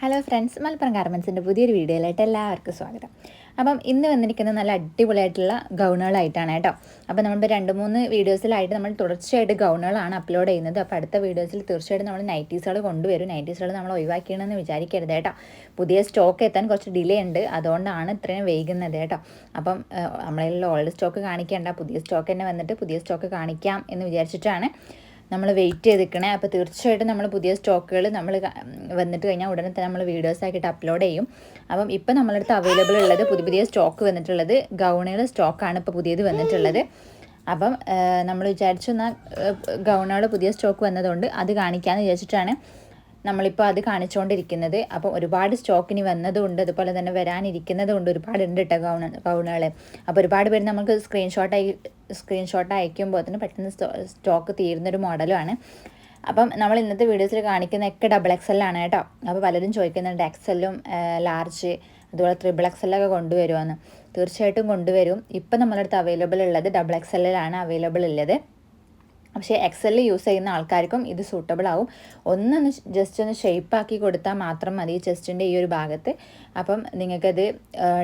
Hello friends Malappuram ഗാർമെൻസിന്റെ പുതിയൊരു വീഡിയോയിലായിട്ട് എല്ലാവർക്കും സ്വാഗതം. അപ്പം ഇന്ന് വന്നിരിക്കുന്നത് നല്ല അടിപൊളിയായിട്ടുള്ള ഗൗണുകളായിട്ടാണ് കേട്ടോ. അപ്പം നമ്മളിപ്പോൾ രണ്ട് മൂന്ന് വീഡിയോസിലായിട്ട് നമ്മൾ തുടർച്ചയായിട്ട് ഗൗണുകളാണ് അപ്ലോഡ് ചെയ്യുന്നത്. അപ്പോൾ അടുത്ത വീഡിയോസിൽ തീർച്ചയായിട്ടും നമ്മൾ നൈറ്റീസുകൾ കൊണ്ടുവരും. നൈറ്റീസുകൾ നമ്മൾ ഒഴിവാക്കിയണമെന്ന് വിചാരിക്കരുത് കേട്ടോ. പുതിയ സ്റ്റോക്ക് എത്താൻ കുറച്ച് ഡിലേ ഉണ്ട്. അതുകൊണ്ടാണ് ഇത്രയും വൈകുന്നത് കേട്ടോ. അപ്പം നമ്മളെല്ലാം ഓൾഡ് സ്റ്റോക്ക് കാണിക്കേണ്ട. പുതിയ സ്റ്റോക്ക് തന്നെ വന്നിട്ട് പുതിയ സ്റ്റോക്ക് കാണിക്കാം എന്ന് വിചാരിച്ചിട്ടാണ് നമ്മൾ വെയിറ്റ് ചെയ്ത് നിൽക്കണേ അപ്പോൾ തീർച്ചയായിട്ടും നമ്മൾ പുതിയ സ്റ്റോക്കുകൾ നമ്മൾ വന്നിട്ട് കഴിഞ്ഞാൽ ഉടനെ തന്നെ നമ്മൾ വീഡിയോസ് ആക്കിയിട്ട് അപ്ലോഡ് ചെയ്യും. അപ്പം ഇപ്പം നമ്മളടുത്ത് അവൈലബിൾ ഉള്ളത് പുതിയ പുതിയ സ്റ്റോക്ക് വന്നിട്ടുള്ളത്. ഗൗണുകളുടെ സ്റ്റോക്കാണ് ഇപ്പോൾ പുതിയത് വന്നിട്ടുള്ളത്. അപ്പം നമ്മൾ വിചാരിച്ചു എന്നാൽ ഗൗണുകളുടെ പുതിയ സ്റ്റോക്ക് വന്നതുകൊണ്ട് അത് കാണിക്കാമെന്ന് വിചാരിച്ചിട്ടാണ് നമ്മളിപ്പോൾ അത് കാണിച്ചുകൊണ്ടിരിക്കുന്നത് അപ്പം ഒരുപാട് സ്റ്റോക്കിന് വന്നതുകൊണ്ട് അതുപോലെ തന്നെ വരാനിരിക്കുന്നതുകൊണ്ട് ഒരുപാട് ഉണ്ട് കേട്ടോ ഗൗണ ഗൗണുകൾ അപ്പോൾ ഒരുപാട് പേര് നമുക്ക് സ്ക്രീൻഷോട്ടായി സ്ക്രീൻഷോട്ട് അയക്കുമ്പോൾ തന്നെ പെട്ടെന്ന് സ്റ്റോക്ക് തീരുന്നൊരു മോഡലുമാണ് അപ്പം നമ്മൾ ഇന്നത്തെ വീഡിയോസിൽ കാണിക്കുന്നതൊക്കെ ഡബിൾ എക്സലാണ് കേട്ടോ. അപ്പോൾ പലരും ചോദിക്കുന്നുണ്ട് എക്സലും ലാർജ് അതുപോലെ ത്രിബിൾ എക്സലൊക്കെ കൊണ്ടുവരുമെന്ന് തീർച്ചയായിട്ടും കൊണ്ടുവരും. ഇപ്പം നമ്മളടുത്ത് അവൈലബിൾ ഉള്ളത് ഡബിൾ എക്സലിലാണ് അവൈലബിൾ ഉള്ളത്. പക്ഷേ എക്സലിൽ യൂസ് ചെയ്യുന്ന ആൾക്കാർക്കും ഇത് സൂട്ടബിൾ ആവും. ഒന്നൊന്ന് ജസ്റ്റ് ഒന്ന് ഷേപ്പാക്കി കൊടുത്താൽ മാത്രം മതി ചെസ്റ്റിന്റെ ഈ ഒരു ഭാഗത്ത്. അപ്പം നിങ്ങൾക്കത്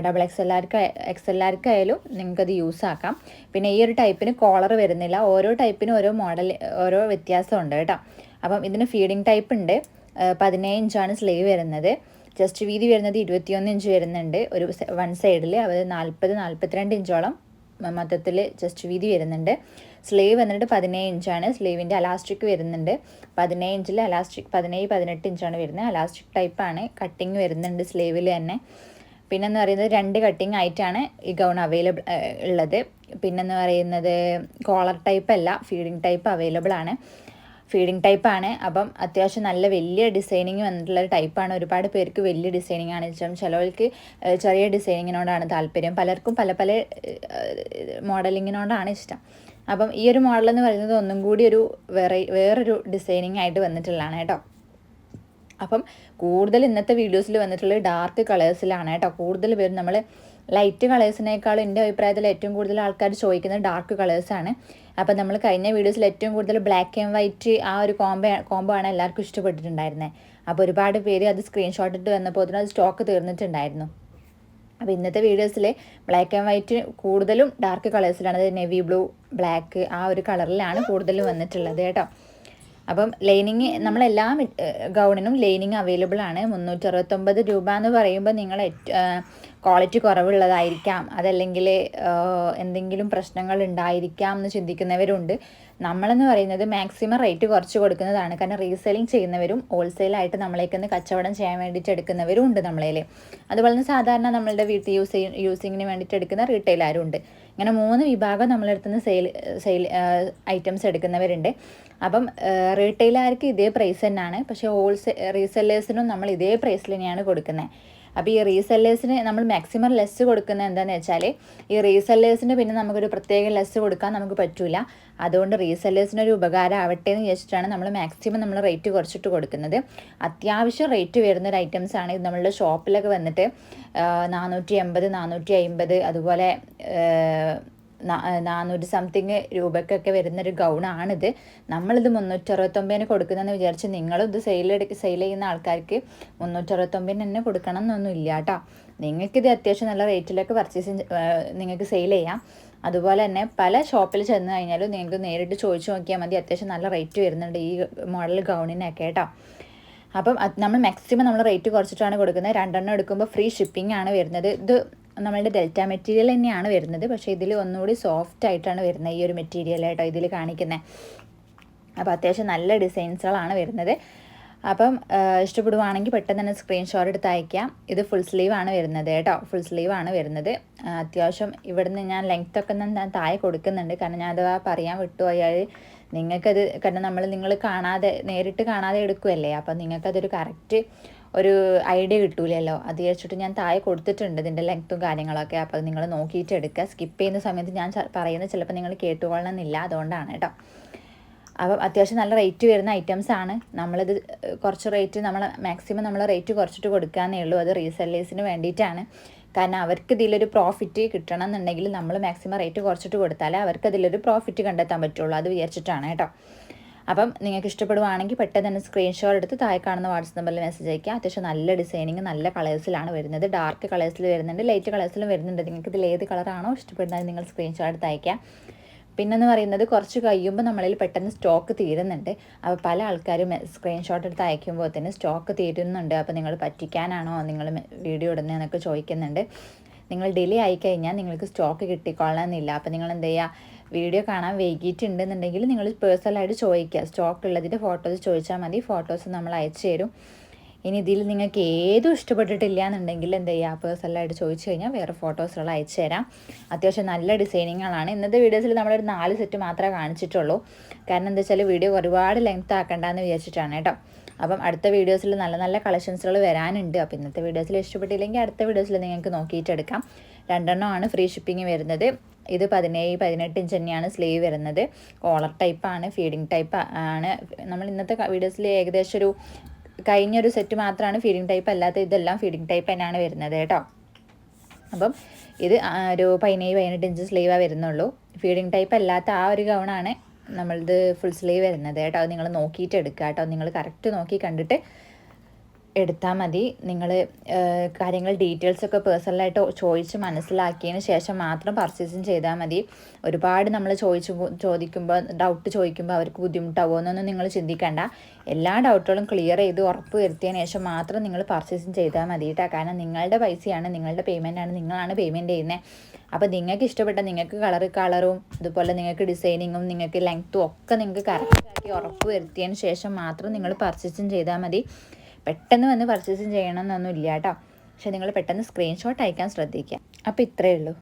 ഡബിൾ എക്സ് എല്ലാർക്ക് എക്സ് എല്ലാവർക്കായാലും നിങ്ങൾക്കത് യൂസ് ആക്കാം. പിന്നെ ഈ ഒരു ടൈപ്പിന് കോളർ വരുന്നില്ല. ഓരോ ടൈപ്പിനും ഓരോ മോഡൽ ഓരോ വ്യത്യാസമുണ്ട് കേട്ടോ. അപ്പം ഇതിന് ഫീഡിങ് ടൈപ്പ് ഉണ്ട്. പതിനേഴ് ഇഞ്ചാണ് സ്ലീവ് വരുന്നത്. ജസ്റ്റ് വീതി വരുന്നത് ഇരുപത്തിയൊന്ന് ഇഞ്ച് വരുന്നുണ്ട്. ഒരു വൺ സൈഡിൽ അത് നാൽപ്പത് നാൽപ്പത്തിരണ്ട് ഇഞ്ചോളം മൊത്തത്തിൽ ജസ്റ്റ് വീതി വരുന്നുണ്ട്. സ്ലീവ് വന്നിട്ട് പതിനേഴ് ഇഞ്ചാണ്. സ്ലീവിന്റെ അലാസ്റ്റിക് വരുന്നുണ്ട്. പതിനേഴ് ഇഞ്ചിൽ അലാസ്റ്റിക് പതിനേഴ് പതിനെട്ട് ഇഞ്ചാണ് വരുന്നത്. അലാസ്റ്റിക് ടൈപ്പാണ്. കട്ടിങ് വരുന്നുണ്ട് സ്ലീവിൽ തന്നെ. പിന്നെന്ന് പറയുന്നത് രണ്ട് കട്ടിങ് ആയിട്ടാണ് ഈ ഗൗൺ അവൈലബിൾ ഉള്ളത്. പിന്നെന്ന് പറയുന്നത് കോളർ ടൈപ്പ് അല്ല ഫീഡിങ് ടൈപ്പ് അവൈലബിൾ ആണ്. ഫീഡിങ് ടൈപ്പാണ്. അപ്പം അത്യാവശ്യം നല്ല വലിയ ഡിസൈനിങ് വന്നിട്ടുള്ള ടൈപ്പാണ്. ഒരുപാട് പേർക്ക് വലിയ ഡിസൈനിങ് ആണ് ഇഷ്ടം. ചിലവർക്ക് ചെറിയ ഡിസൈനിങ്ങിനോടാണ് താല്പര്യം. പലർക്കും പല പല മോഡലിങ്ങിനോടാണ് ഇഷ്ടം. അപ്പം ഈ ഒരു മോഡൽ എന്ന് പറയുന്നത് ഒന്നും കൂടി ഒരു വേറെ വേറൊരു ഡിസൈനിങ് ആയിട്ട് വന്നിട്ടുള്ളതാണ് കേട്ടോ. അപ്പം കൂടുതൽ ഇന്നത്തെ വീഡിയോസിൽ വന്നിട്ടുള്ള ഡാർക്ക് കളേഴ്സിലാണ് കേട്ടോ. കൂടുതൽ പേര് നമ്മൾ ലൈറ്റ് കളേഴ്സിനേക്കാളും എന്റെ അഭിപ്രായത്തിൽ ഏറ്റവും കൂടുതൽ ആൾക്കാർ ചോദിക്കുന്നത് ഡാർക്ക് കളേഴ്സാണ് അപ്പം നമ്മൾ കഴിഞ്ഞ വീഡിയോസിൽ ഏറ്റവും കൂടുതൽ ബ്ലാക്ക് ആൻഡ് വൈറ്റ് ആ ഒരു കോംബോ കോംബോ ആണ് എല്ലാവർക്കും ഇഷ്ടപ്പെട്ടിട്ടുണ്ടായിരുന്നത് അപ്പോൾ ഒരുപാട് പേര് അത് സ്ക്രീൻഷോട്ട് ഇട്ട് വന്നപ്പോൾ അത് സ്റ്റോക്ക് തീർന്നിട്ടുണ്ടായിരുന്നു. അപ്പോൾ ഇന്നത്തെ വീഡിയോസിൽ ബ്ലാക്ക് ആൻഡ് വൈറ്റ് കൂടുതലും ഡാർക്ക് കളേഴ്സിലാണ് അത് നെവി ബ്ലൂ ബ്ലാക്ക് ആ ഒരു കളറിലാണ് കൂടുതലും വന്നിട്ടുള്ളത് കേട്ടോ. അപ്പം ലൈനിങ് നമ്മളെല്ലാ ഗൗണിനും ലൈനിങ് അവൈലബിൾ ആണ്. മുന്നൂറ്റി അറുപത്തൊമ്പത് രൂപ എന്ന് പറയുമ്പോൾ നിങ്ങൾ ക്വാളിറ്റി കുറവുള്ളതായിരിക്കാം. അതല്ലെങ്കിൽ എന്തെങ്കിലും പ്രശ്നങ്ങൾ ഉണ്ടായിരിക്കാം എന്ന് ചിന്തിക്കുന്നവരുണ്ട്. നമ്മളെന്ന് പറയുന്നത് മാക്സിമം റേറ്റ് കുറച്ച് കൊടുക്കുന്നതാണ്. കാരണം റീസെല്ലിംഗ് ചെയ്യുന്നവരും ഹോൾസെയിലായിട്ട് നമ്മളേക്കൊന്ന് കച്ചവടം ചെയ്യാൻ വേണ്ടിയിട്ട് എടുക്കുന്നവരും ഉണ്ട് നമ്മളേൽ അതുപോലെ തന്നെ സാധാരണ നമ്മളുടെ വീട്ടിൽ യൂസ് യൂസിങ്ങിന് വേണ്ടിയിട്ട് എടുക്കുന്ന റീറ്റെയിലാരും ഉണ്ട്. ഇങ്ങനെ മൂന്ന് വിഭാഗം നമ്മളെടുത്ത് നിന്ന് സെയിൽ സെയിൽ ഐറ്റംസ് എടുക്കുന്നവരുണ്ട്. അപ്പം റീറ്റെയിലുകാർക്ക് ഇതേ പ്രൈസ് തന്നെയാണ് പക്ഷേ ഹോൾസെ റീസെല്ലേഴ്സിനും നമ്മൾ ഇതേ പ്രൈസിൽ തന്നെയാണ് കൊടുക്കുന്നത്. അപ്പോൾ ഈ റീസെല്ലേഴ്സിന് നമ്മൾ മാക്സിമം ലെസ് കൊടുക്കുന്നത് എന്താണെന്ന് വെച്ചാൽ ഈ റീസെല്ലേഴ്സിന് പിന്നെ നമുക്കൊരു പ്രത്യേക ലെസ് കൊടുക്കാൻ നമുക്ക് പറ്റില്ല അതുകൊണ്ട് റീസെല്ലേഴ്സിനൊരു ഉപകാരം ആവട്ടെ എന്ന് വിചാരിച്ചിട്ടാണ് നമ്മൾ മാക്സിമം നമ്മൾ റേറ്റ് കുറച്ചിട്ട് കൊടുക്കുന്നത്. അത്യാവശ്യം റേറ്റ് വരുന്ന ഒരു ഐറ്റംസ് ആണ്. ഇത് നമ്മളുടെ ഷോപ്പിലൊക്കെ വന്നിട്ട് നാനൂറ്റി എൺപത് നാനൂറ്റി അമ്പത് അതുപോലെ നാനൂറ് സംതിങ് രൂപയ്ക്കൊക്കെ വരുന്നൊരു ഗൗണാണിത്. നമ്മളിത് മുന്നൂറ്ററുപത്തൊമ്പതിന് കൊടുക്കുന്നതെന്ന് വിചാരിച്ച് നിങ്ങളും ഇത് സെയിൽ സെയിൽ ചെയ്യുന്ന ആൾക്കാർക്ക് മുന്നൂറ്ററുപത്തൊമ്പതിന് തന്നെ കൊടുക്കണം എന്നൊന്നും ഇല്ല കേട്ടോ നിങ്ങൾക്കിത് അത്യാവശ്യം നല്ല റേറ്റിലൊക്കെ പർച്ചേസ് നിങ്ങൾക്ക് സെയിൽ ചെയ്യാം. അതുപോലെ തന്നെ പല ഷോപ്പിൽ ചെന്ന് കഴിഞ്ഞാലും നിങ്ങൾക്ക് നേരിട്ട് ചോദിച്ചു നോക്കിയാൽ മതി അത്യാവശ്യം നല്ല റേറ്റ് വരുന്നുണ്ട് ഈ മോഡൽ ഗൗണിനൊക്കെ കേട്ടോ. അപ്പം നമ്മൾ മാക്സിമം നമ്മൾ റേറ്റ് കുറച്ചിട്ടാണ് കൊടുക്കുന്നത്. രണ്ടെണ്ണം എടുക്കുമ്പോൾ ഫ്രീ ഷിപ്പിംഗ് ആണ് വരുന്നത്. ഇത് നമ്മളുടെ ഡെൽറ്റ മെറ്റീരിയൽ തന്നെയാണ് വരുന്നത്. പക്ഷേ ഇതിൽ ഒന്നുകൂടി സോഫ്റ്റ് ആയിട്ടാണ് വരുന്നത് ഈ ഒരു മെറ്റീരിയൽ കേട്ടോ ഇതിൽ കാണിക്കുന്നത് അപ്പോൾ അത്യാവശ്യം നല്ല ഡിസൈൻസുകളാണ് വരുന്നത്. അപ്പം ഇഷ്ടപ്പെടുവാണെങ്കിൽ പെട്ടെന്ന് തന്നെ സ്ക്രീൻഷോട്ട് എടുത്ത് അയക്കാം. ഇത് ഫുൾ സ്ലീവ് ആണ് വരുന്നത് കേട്ടോ. ഫുൾ സ്ലീവ് ആണ് വരുന്നത്. അത്യാവശ്യം ഇവിടുന്ന് ഞാൻ ലെങ്ത്തൊക്കെ ഞാൻ താഴെ കൊടുക്കുന്നുണ്ട്. കാരണം ഞാൻ അത് പറയാൻ വിട്ടുപോയാൽ നിങ്ങൾക്കത് കാരണം നമ്മൾ നിങ്ങൾ കാണാതെ നേരിട്ട് കാണാതെ എടുക്കുമല്ലേ അപ്പം നിങ്ങൾക്കതൊരു കറക്റ്റ് ഒരു ഐഡിയ കിട്ടൂലല്ലോ. അത് വെച്ചിട്ട് ഞാൻ താഴെ കൊടുത്തിട്ടുണ്ട് ഇതിന്റെ ലെങ്ത്തും കാര്യങ്ങളൊക്കെ. അപ്പോൾ അത് നിങ്ങൾ നോക്കിയിട്ട് എടുക്കുക. സ്കിപ്പ് ചെയ്യുന്ന സമയത്ത് ഞാൻ പറയുന്നത് ചിലപ്പോൾ നിങ്ങൾ കേട്ടുകൊള്ളണമെന്നില്ല. അതുകൊണ്ടാണ് കേട്ടോ. അപ്പം അത്യാവശ്യം നല്ല റേറ്റ് വരുന്ന ഐറ്റംസ് ആണ്. നമ്മളിത് കുറച്ച് റേറ്റ് നമ്മൾ മാക്സിമം നമ്മൾ റേറ്റ് കുറച്ചിട്ട് കൊടുക്കാന്നേ ഉള്ളൂ. അത് റീസെല്ലേഴ്സിന് വേണ്ടിയിട്ടാണ്. കാരണം അവർക്ക് ഇതിലൊരു പ്രോഫിറ്റ് കിട്ടണം എന്നുണ്ടെങ്കിൽ നമ്മൾ മാക്സിമം റേറ്റ് കുറച്ചിട്ട് കൊടുത്താലേ അവർക്ക് അതിലൊരു പ്രോഫിറ്റ് കണ്ടെത്താൻ പറ്റുള്ളൂ. അത് വിചാരിച്ചിട്ടാണ് കേട്ടോ. അപ്പം നിങ്ങൾക്ക് ഇഷ്ടപ്പെടുവാണെങ്കിൽ പെട്ടെന്ന് തന്നെ സ്ക്രീൻഷോട്ട് എടുത്ത് താഴെ കാണുന്ന വാട്സപ്പ് നമ്പറിൽ മെസ്സേജ് അയക്കുക അത്യാവശ്യം നല്ല ഡിസൈനിങ് നല്ല കളേഴ്സിലാണ് വരുന്നത്. ഡാർക്ക് കളേഴ്സിൽ വരുന്നുണ്ട് ലൈറ്റ് കളേഴ്സിലും വരുന്നുണ്ട്. നിങ്ങൾക്ക് ഇതിൽ ഏത് കളറാണോ ഇഷ്ടപ്പെടുന്നത് നിങ്ങൾ സ്ക്രീൻഷോട്ട് എടുത്ത് അയക്കുക പിന്നെന്ന് പറയുന്നത് കുറച്ച് കഴിയുമ്പോൾ നമ്മളിൽ പെട്ടെന്ന് സ്റ്റോക്ക് തീരുന്നുണ്ട്. അപ്പോൾ പല ആൾക്കാരും സ്ക്രീൻഷോട്ട് എടുത്ത് അയക്കുമ്പോൾ തന്നെ സ്റ്റോക്ക് തീരുന്നുണ്ട്. അപ്പോൾ നിങ്ങൾ പറ്റിക്കാനാണോ? നിങ്ങൾ വീഡിയോ ഇടുന്നതെന്നൊക്കെ ചോദിക്കുന്നുണ്ട്. നിങ്ങൾ ഡിലേ ആയി കഴിഞ്ഞാൽ നിങ്ങൾക്ക് സ്റ്റോക്ക് കിട്ടിക്കൊള്ളണമെന്നില്ല. അപ്പോൾ നിങ്ങൾ എന്ത് ചെയ്യുക വീഡിയോ കാണാൻ വൈകിട്ടുണ്ടെന്നുണ്ടെങ്കിൽ നിങ്ങൾ പേഴ്സണലായിട്ട് ചോദിക്കുക. സ്റ്റോക്ക് ഉള്ളതിന്റെ ഫോട്ടോസ് ചോദിച്ചാൽ മതി. ഫോട്ടോസ് നമ്മൾ അയച്ചു തരും. ഇനി ഇതിൽ നിങ്ങൾക്ക് ഏതും ഇഷ്ടപ്പെട്ടിട്ടില്ല എന്നുണ്ടെങ്കിൽ എന്ത് ചെയ്യുക പേഴ്സണലായിട്ട് ചോദിച്ചു കഴിഞ്ഞാൽ വേറെ ഫോട്ടോസുകൾ അയച്ചു തരാം. അത്യാവശ്യം നല്ല ഡിസൈനിങ്ങുകളാണ്. ഇന്നത്തെ വീഡിയോസിൽ നമ്മളൊരു നാല് സെറ്റ് മാത്രമേ കാണിച്ചിട്ടുള്ളൂ. കാരണം എന്താ വെച്ചാൽ വീഡിയോ ഒരുപാട് ലെങ്ത് ആക്കണ്ടെന്ന് വിചാരിച്ചിട്ടാണ് കേട്ടോ. അപ്പം അടുത്ത വീഡിയോസിൽ നല്ല നല്ല കളക്ഷൻസുകൾ വരാനുണ്ട്. അപ്പോൾ ഇന്നത്തെ വീഡിയോസിൽ ഇഷ്ടപ്പെട്ടില്ലെങ്കിൽ അടുത്ത വീഡിയോസിൽ നിങ്ങൾക്ക് നോക്കിയിട്ടെടുക്കാം രണ്ടെണ്ണമാണ് ഫ്രീ ഷിപ്പിംഗ് വരുന്നത്. ഇത് പതിനേഴ് പതിനെട്ട് ഇഞ്ച് തന്നെയാണ് സ്ലീവ് വരുന്നത്. കോളർ ടൈപ്പാണ് ഫീഡിങ് ടൈപ്പ് ആണ്. നമ്മൾ ഇന്നത്തെ വീഡിയോസിൽ ഏകദേശം ഒരു കഴിഞ്ഞൊരു സെറ്റ് മാത്രമാണ് ഫീഡിങ് ടൈപ്പ് അല്ലാത്ത ഇതെല്ലാം ഫീഡിങ് ടൈപ്പ് തന്നെയാണ് വരുന്നത് കേട്ടോ. അപ്പം ഇത് ഒരു പതിനേഴ് പതിനെട്ട് ഇഞ്ച് സ്ലീവാണ് വരുന്നുള്ളൂ. ഫീഡിങ് ടൈപ്പ് അല്ലാത്ത ആ ഒരു ഗൗണാണ് നമ്മളത് ഫുൾ സ്ലീവ് വരുന്നത് കേട്ടോ. നിങ്ങൾ നോക്കിയിട്ട് എടുക്കുക കേട്ടോ. നിങ്ങൾ കറക്റ്റ് നോക്കി കണ്ടിട്ട് എടുത്താൽ മതി. നിങ്ങൾ കാര്യങ്ങൾ ഡീറ്റെയിൽസ് ഒക്കെ പേഴ്സണലായിട്ട് ചോദിച്ച് മനസ്സിലാക്കിയതിന് ശേഷം മാത്രം പർച്ചേസും ചെയ്താൽ മതി. ഒരുപാട് നമ്മൾ ചോദിച്ചു ചോദിക്കുമ്പോൾ ഡൗട്ട് ചോദിക്കുമ്പോൾ അവർക്ക് ബുദ്ധിമുട്ടാവുമോ എന്നൊന്നും നിങ്ങൾ ചിന്തിക്കേണ്ട. എല്ലാ ഡൗട്ടുകളും ക്ലിയർ ചെയ്ത് ഉറപ്പ് വരുത്തിയതിന് ശേഷം മാത്രം നിങ്ങൾ പർച്ചേസും ചെയ്താൽ മതി കേട്ടോ കാരണം നിങ്ങളുടെ പൈസയാണ് നിങ്ങളുടെ പേയ്മെന്റാണ് നിങ്ങളാണ് പേയ്മെന്റ് ചെയ്യുന്നത് അപ്പോൾ നിങ്ങൾക്ക് ഇഷ്ടപ്പെട്ട നിങ്ങൾക്ക് കളർ കളറും അതുപോലെ നിങ്ങൾക്ക് ഡിസൈനിങ്ങും നിങ്ങൾക്ക് ലെങ്ത്തും ഒക്കെ നിങ്ങൾക്ക് കറക്റ്റാക്കി ഉറപ്പ് വരുത്തിയതിന് ശേഷം മാത്രം നിങ്ങൾ പർച്ചേസും ചെയ്താൽ മതി. പെട്ടെന്ന് വന്ന് പർച്ചേസിങ് ചെയ്യണം എന്നൊന്നും ഇല്ല കേട്ടോ. പക്ഷെ നിങ്ങൾ പെട്ടെന്ന് സ്ക്രീൻഷോട്ട് അയക്കാൻ ശ്രദ്ധിക്കുക. അപ്പോൾ ഇത്രയേ ഉള്ളൂ.